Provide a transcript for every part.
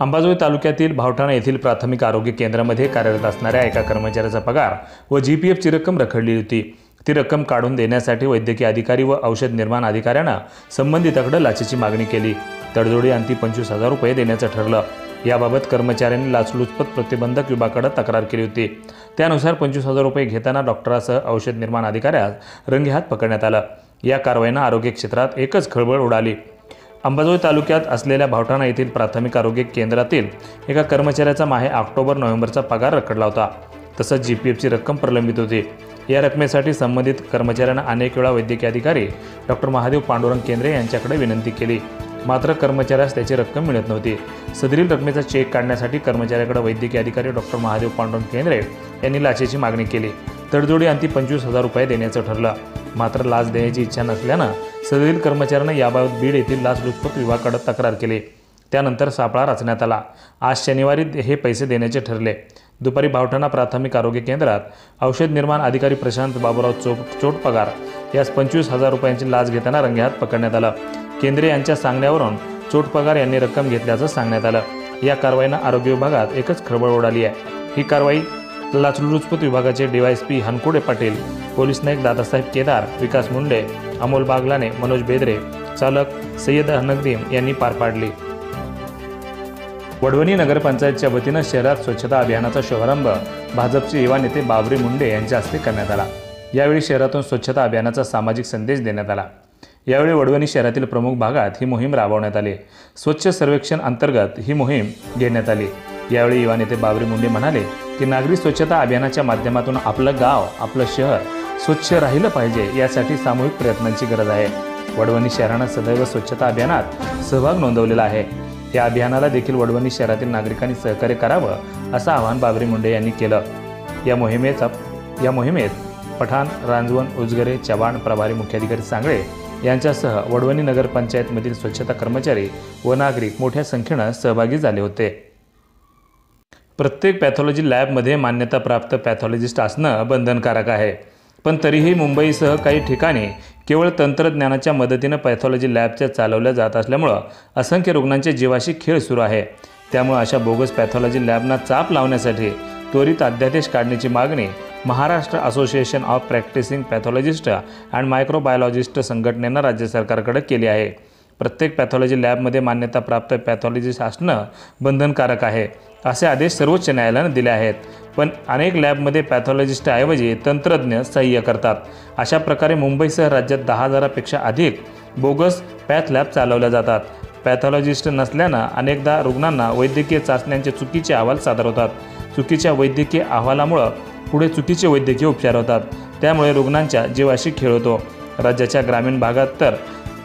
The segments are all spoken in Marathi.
अंबाजोगाई तालुक्यातील भावठाणा येथील प्राथमिक आरोग्य केंद्रामध्ये कार्यरत असणाऱ्या एका कर्मचाऱ्याचा पगार व जी पी एफची रक्कम रखडली होती. ती रक्कम काढून देण्यासाठी वैद्यकीय अधिकारी व औषध निर्माण अधिकाऱ्यानं संबंधिताकडे लाचेची मागणी केली. तडजोडी अंती पंचवीस हजार रुपये देण्याचं ठरलं. याबाबत कर्मचाऱ्यांनी लाचलुचपत प्रतिबंधक विभागाकडे तक्रार केली होती. त्यानुसार पंचवीस हजार रुपये घेताना डॉक्टरासह औषध निर्माण अधिकाऱ्यास रंगेहात पकडण्यात आलं. या कारवाईनं आरोग्य क्षेत्रात एकच खळबळ उडाली. अंबाजोगाई तालुक्यात असलेल्या भावठाणा येथील प्राथमिक आरोग्य केंद्रातील एका कर्मचाऱ्याचा माहे ऑक्टोबर नोव्हेंबरचा पगार रखडला होता. तसंच जी पी एफची रक्कम प्रलंबित होती. या रकमेसाठी संबंधित कर्मचाऱ्यांना अनेक वेळा वैद्यकीय अधिकारी डॉक्टर महादेव पांडुरंग केंद्रे यांच्याकडे विनंती केली. मात्र कर्मचाऱ्यास त्याची रक्कम मिळत नव्हती. सदरील रकमेचा चेक काढण्यासाठी कर्मचाऱ्याकडे वैद्यकीय अधिकारी डॉक्टर महादेव पांडुरंग केंद्रे यांनी लाचेची मागणी केली. तडजोडी अंती पंचवीस हजार रुपये देण्याचं ठरलं. मात्र लाच देण्याची इच्छा नसल्यानं सदरील कर्मचाऱ्यांना याबाबत बीड येथील लाचलुचपत विभागाकडे तक्रार केली. त्यानंतर सापळा रचण्यात आला. आज शनिवारी हे पैसे देण्याचे ठरले. दुपारी भावठाणा प्राथमिक आरोग्य केंद्रात औषध निर्माण अधिकारी प्रशांत बाबूराव चोप चोट पगार यास पंचवीस हजार रुपयांची लाच घेताना रंगेहात पकडण्यात आलं. केंद्रे यांच्या सांगण्यावरून चोट पगार यांनी रक्कम घेतल्याचं सांगण्यात आलं. या कारवाईनं आरोग्य विभागात एकच खळबळ उडाली आहे. ही कारवाई लाचलुचपत विभागाचे डीवायएसपी हनकुडे पाटील पोलीस नाईक दादासाहेब केदार विकास मुंडे अमोल बागलाने मनोज बेदरे चालक सय्यद हनकदीम यांनी पार पाडली. वडवणी नगरपंचायतच्या वतीनं शहरात स्वच्छता अभियानाचा शुभारंभ भाजपचे युवा नेते बाबरी मुंडे यांच्या हस्ते करण्यात आला. यावेळी शहरातून स्वच्छता अभियानाचा सामाजिक संदेश देण्यात आला. यावेळी वडवणी शहरातील प्रमुख भागात ही मोहीम राबवण्यात आली. स्वच्छ सर्वेक्षण अंतर्गत ही मोहीम घेण्यात आली. यावेळी युवा नेते बाबरी मुंडे म्हणाले की नागरी स्वच्छता अभियानाच्या माध्यमातून आपलं गाव आपलं शहर स्वच्छ राहिलं पाहिजे यासाठी सामूहिक प्रयत्नांची गरज आहे. वडवणी शहरानं सदैव स्वच्छता अभियानात सहभाग नोंदवलेला आहे. या अभियानाला देखील वडवणी शहरातील नागरिकांनी सहकार्य करावं असं आवाहन बाबरी मुंडे यांनी केलं. या मोहिमेचा या मोहिमेत पठाण रांजवन उजगरे चव्हाण प्रभारी मुख्याधिकारी सांगळे यांच्यासह वडवणी नगरपंचायतमधील स्वच्छता कर्मचारी व नागरिक मोठ्या संख्येनं सहभागी झाले होते. प्रत्येक पॅथॉलॉजी लॅबमध्ये मान्यताप्राप्त पॅथॉलॉजिस्ट असणं बंधनकारक आहे. पण तरीही मुंबईसह काही ठिकाणी केवळ तंत्रज्ञानाच्या मदतीनं पॅथॉलॉजी लॅबच्या चालवल्या जात असल्यामुळं असंख्य रुग्णांच्या जीवाशी खेळ सुरू आहे. त्यामुळे अशा बोगस पॅथॉलॉजी लॅबना चाप लावण्यासाठी त्वरित अध्यादेश काढण्याची मागणी Maharashtra association of practising pathologist and microbiologist संघटनेनं राज्य सरकारकडे केली आहे. प्रत्येक पॅथॉलॉजी लॅबमध्ये मान्यताप्राप्त पॅथॉलॉजिस्ट असणं बंधनकारक आहे. असे आदेश सर्वोच्च न्यायालयानं दिले आहेत. पण अनेक लॅबमध्ये पॅथॉलॉजिस्टऐवजी तंत्रज्ञ सहाय्य करतात. अशा प्रकारे मुंबईसह राज्यात दहा हजारापेक्षा अधिक बोगस पॅथ लॅब चालवल्या जातात. पॅथॉलॉजिस्ट नसल्यानं अनेकदा रुग्णांना वैद्यकीय चाचण्यांचे चुकीचे अहवाल सादर होतात. चुकीच्या वैद्यकीय अहवालामुळं पुढे चुकीचे वैद्यकीय उपचार होतात. त्यामुळे रुग्णांच्या जीवाशी खेळ होतो. राज्याच्या ग्रामीण भागात तर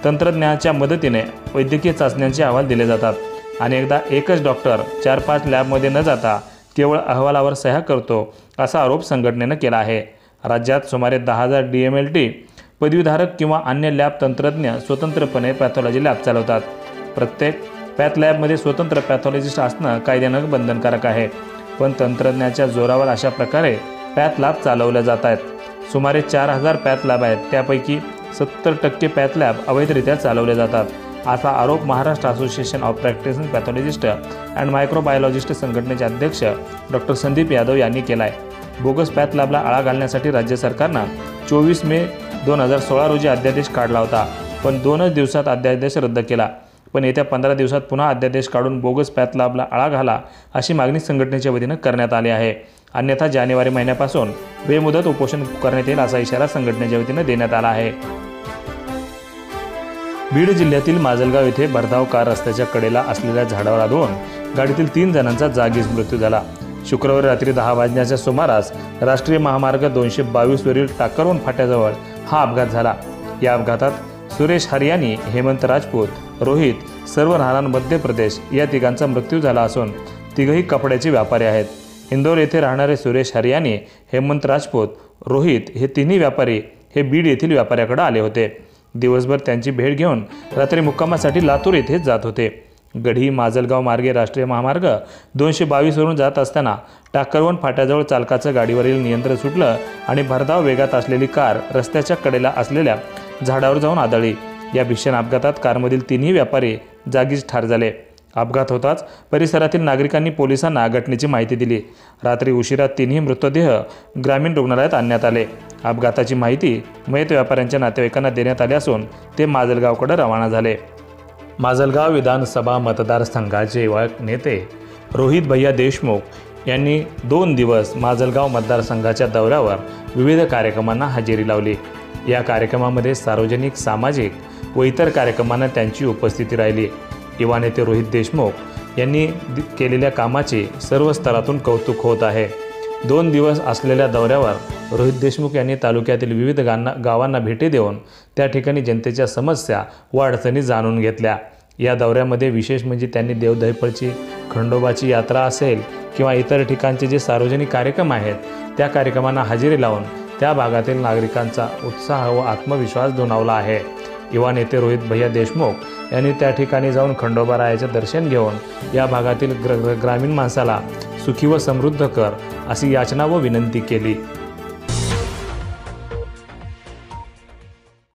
तंत्रज्ञानाच्या मदतीने वैद्यकीय चाचण्यांचे अहवाल दिले जातात. अनेकदा एकच डॉक्टर चार पाच लॅबमध्ये न जाता केवळ अहवालावर सह्या करतो असा आरोप संघटनेनं केला आहे. राज्यात सुमारे दहा हजार डी एम एल टी पदवीधारक किंवा अन्य लॅब तंत्रज्ञ स्वतंत्रपणे पॅथॉलॉजी लॅब चालवतात. प्रत्येक पॅथ लॅबमध्ये स्वतंत्र पॅथॉलॉजिस्ट असणं कायद्यानं बंधनकारक आहे. पण तंत्रज्ञाच्या जोरावर अशा प्रकारे पॅथ लॅब चालवल्या जात आहेत. सुमारे चार हजार पॅथ लॅब आहेत. त्यापैकी सत्तर टक्के पॅथ लॅब अवैधरित्या चालवल्या जातात. असा आरोप Maharashtra association of practising pathologist and microbiologist संघटनेचे अध्यक्ष डॉक्टर संदीप यादव यांनी केला आहे बोगस पॅथ लॅबला आळा घालण्यासाठी राज्य सरकारनं चोवीस मे दोन हजार सोळा रोजी अध्यादेश काढला होता. पण दोनच दिवसात अध्यादेश रद्द केला. पण येत्या पंधरा दिवसात पुन्हा अध्यादेश काढून बोगस पॅथ लॅबला आळा घाला अशी मागणी संघटनेच्या वतीनं करण्यात आली आहे. अन्यथा जानेवारी महिन्यापासून बेमुदत उपोषण करण्यात येईल असा इशारा संघटनेच्या वतीनं देण्यात आला आहे. बीड जिल्ह्यातील माजलगाव येथे भरधाव कार रस्त्याच्या कडेला असलेल्या झाडावर आदळून गाडीतील तीन जणांचा जागीच मृत्यू झाला. शुक्रवारी रात्री दहा वाजण्याच्या सुमारास राष्ट्रीय महामार्ग दोनशे बावीसवरील टाकरवून फाट्याजवळ हा अपघात झाला. या अपघातात सुरेश हरियाणी हेमंत राजपूत रोहित सर्व राहणार मध्य प्रदेश या तिघांचा मृत्यू झाला असून तिघही कपड्याचे व्यापारी आहेत. इंदोर येथे राहणारे सुरेश हरियाणी हेमंत राजपूत रोहित हे तिन्ही व्यापारी हे बीड येथील व्यापाऱ्याकडे आले होते. दिवसभर त्यांची भेट घेऊन रात्री मुक्कामासाठी लातूर येथे जात होते. गढी माजलगाव मार्गे राष्ट्रीय महामार्ग दोनशे बावीसवरून जात असताना टाकरवन फाट्याजवळ चालकाचं गाडीवरील नियंत्रण सुटलं आणि भरधाव वेगात असलेली कार रस्त्याच्या कडेला असलेल्या झाडावर जाऊन आदळली. या भीषण अपघातात कारमधील तिन्ही व्यापारी जागीच ठार झाले. अपघात होताच परिसरातील नागरिकांनी पोलिसांना घटनेची माहिती दिली. रात्री उशिरा तिन्ही मृतदेह ग्रामीण रुग्णालयात आणण्यात आले. अपघाताची माहिती मयत व्यापाऱ्यांच्या नातेवाईकांना देण्यात आली असून ते माजलगावकडे रवाना झाले. माजलगाव विधानसभा मतदारसंघाचे युवक नेते रोहित भैया देशमुख यांनी दोन दिवस माजलगाव मतदारसंघाच्या दौऱ्यावर विविध कार्यक्रमांना हजेरी लावली. या कार्यक्रमामध्ये सार्वजनिक सामाजिक व इतर कार्यक्रमांना त्यांची उपस्थिती राहिली. युवा नेते रोहित देशमुख यांनी केलेल्या कामाचे सर्व स्तरातून कौतुक होत आहे. दोन दिवस असलेल्या दौऱ्यावर रोहित देशमुख यांनी तालुक्यातील विविध गांना गावांना भेटी देऊन त्या ठिकाणी जनतेच्या समस्या व अडचणी जाणून घेतल्या. या दौऱ्यामध्ये विशेष म्हणजे त्यांनी देवदहीपळची खंडोबाची यात्रा असेल किंवा इतर ठिकाणचे जे सार्वजनिक कार्यक्रम आहेत त्या कार्यक्रमांना हजेरी लावून त्या भागातील नागरिकांचा उत्साह व आत्मविश्वास दुणावला आहे. युवा नेते रोहित भैया देशमुख यांनी त्या ठिकाणी जाऊन खंडोबा रायाचे दर्शन घेऊन या भागातील ग्र- ग्रामीण माणसाला सुखी व समृद्ध कर अशी याचना व विनंती केली.